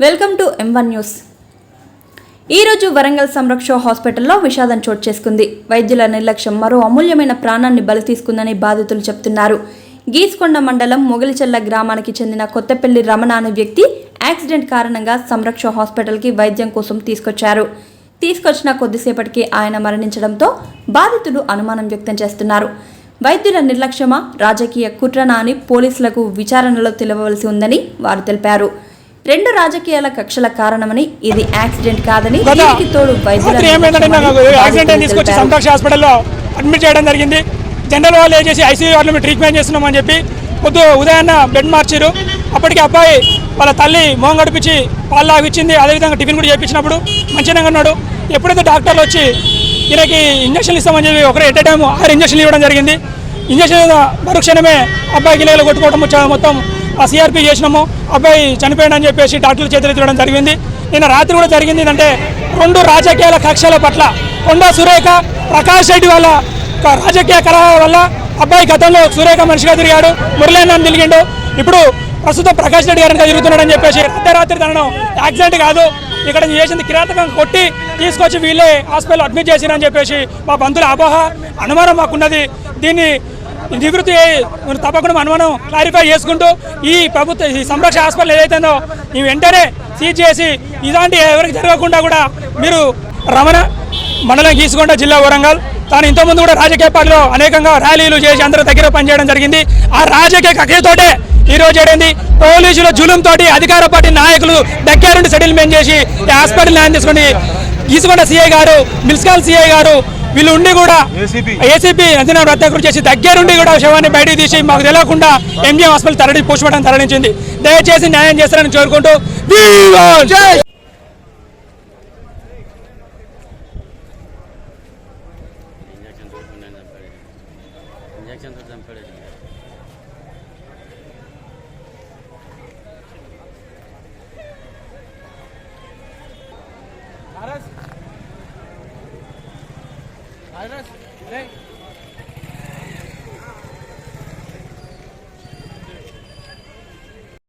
Welcome to M one news ఈరోజు వరంగల్ సంరక్ష హాస్పిటల్లో విషాదం చోటు చేసుకుంది. వైద్యుల నిర్లక్ష్యం మరో అమూల్యమైన ప్రాణాన్ని బలి తీసుకుందని బాధితులు చెప్తున్నారు. గీస్కొండ మండలం మొగలిచెల్ల గ్రామానికి చెందిన కొత్తపల్లి రమణ అనే వ్యక్తి యాక్సిడెంట్ కారణంగా సంరక్ష హాస్పిటల్కి వైద్యం కోసం తీసుకొచ్చారు. తీసుకొచ్చిన కొద్దిసేపటికి ఆయన మరణించడంతో బాధితులు అనుమానం వ్యక్తం చేస్తున్నారు. వైద్యుల నిర్లక్ష్యమా? రాజకీయ కుట్రనా అని పోలీసులకు విచారణలో తెలియవలసి ఉందని వారు తెలిపారు. రెండు రాజకీయాల కక్షల కారణమని ఇది యాక్సిడెంట్ కాదని దీనికి తోడు వైద్యుల. సంతోష్ హాస్పిటల్లో అడ్మిట్ చేయడం జరిగింది. జనరల్ వాళ్ళు ఏం చేసి ఐసీయూ వాళ్ళు మేము ట్రీట్మెంట్ చేస్తున్నామని చెప్పి పొద్దు ఉదయాన్న బెడ్ మార్చారు అప్పటికి అబ్బాయి వాళ్ళ తల్లి మోహం గడిపించి పాలు లాగిచ్చింది అదేవిధంగా టిఫిన్ కూడా చేయించినప్పుడు మంచిగా ఉన్నాడు. ఎప్పుడైతే డాక్టర్లు వచ్చి ఈయనకి ఇంజక్షన్లు ఇస్తామని చెప్పి ఒకరు ఎట్ టైం ఆరు ఇంజక్షన్లు ఇవ్వడం జరిగింది. ఇంజక్షన్ మరుక్షణమే అబ్బాయి గిల్లలు కొట్టుకోవడం మొత్తం ఆ సిఆర్పి చేసినాము. అబ్బాయి చనిపోయాడని చెప్పేసి డాక్టర్లు చేతులు ఎత్తడం జరిగింది. నిన్న రాత్రి కూడా జరిగింది ఏంటంటే రెండు రాజకీయాల కక్షల పట్ల కొండా సురేఖ ప్రకాష్ రెడ్డి వల్ల రాజకీయ కలహాల వల్ల అబ్బాయి గతంలో సురేఖ మనిషిగా తిరిగాడు. మురళీనాన్ని తిరిగిండు. ఇప్పుడు ప్రస్తుతం ప్రకాష్ రెడ్డి గారిని తిరుగుతున్నాడని చెప్పేసి అర్ధరాత్రి తనను యాక్సిడెంట్ కాదు ఇక్కడ చేసింది కిరాతకం కొట్టి తీసుకొచ్చి వీళ్ళే హాస్పిటల్ అడ్మిట్ చేసిరని చెప్పేసి మా బంధువుల అపోహ అనుమానం మాకున్నది. దీన్ని నివృత్తి తప్పకుండా తప్పకుండా మనం క్లారిఫై చేసుకుంటూ ఈ ప్రభుత్వ ఈ సంరక్షణ హాస్పిటల్ ఏదైతుందో ఈ వెంటనే సీజ్ చేసి ఇలాంటి ఎవరికి జరగకుండా కూడా మీరు రమణ మండలం గీసుకొండ జిల్లా వరంగల్ తాను ఇంతకుముందు కూడా రాజకీయ పార్టీలో అనేకంగా ర్యాలీలు చేసి అందరూ దగ్గర పనిచేయడం జరిగింది. ఆ రాజకీయ కక్షతోటే ఈరోజు రోజు పోలీసుల జులుం తోటి అధికార పార్టీ నాయకులు దగ్గరుండి సెటిల్మెంట్ చేసి ఈ హాస్పిటల్ న్యాయం తీసుకుని గీసుకొండ సిఐ గారు మిల్స్కాల్ సీఐ గారు వీళ్ళు ఉండి కూడా ఏసీపీ. అంజనా రత్నాకర్ చేసి దగ్గరుండి కూడా శవాన్ని బయటికి తీసి మాకు తెలియకుండా ఎంజిఎం హాస్పిటల్ తరలి పోస్ట్మార్టం తరలించింది. దయచేసి న్యాయం చేస్తారని కోరుకుంటూ Aynen. Ne?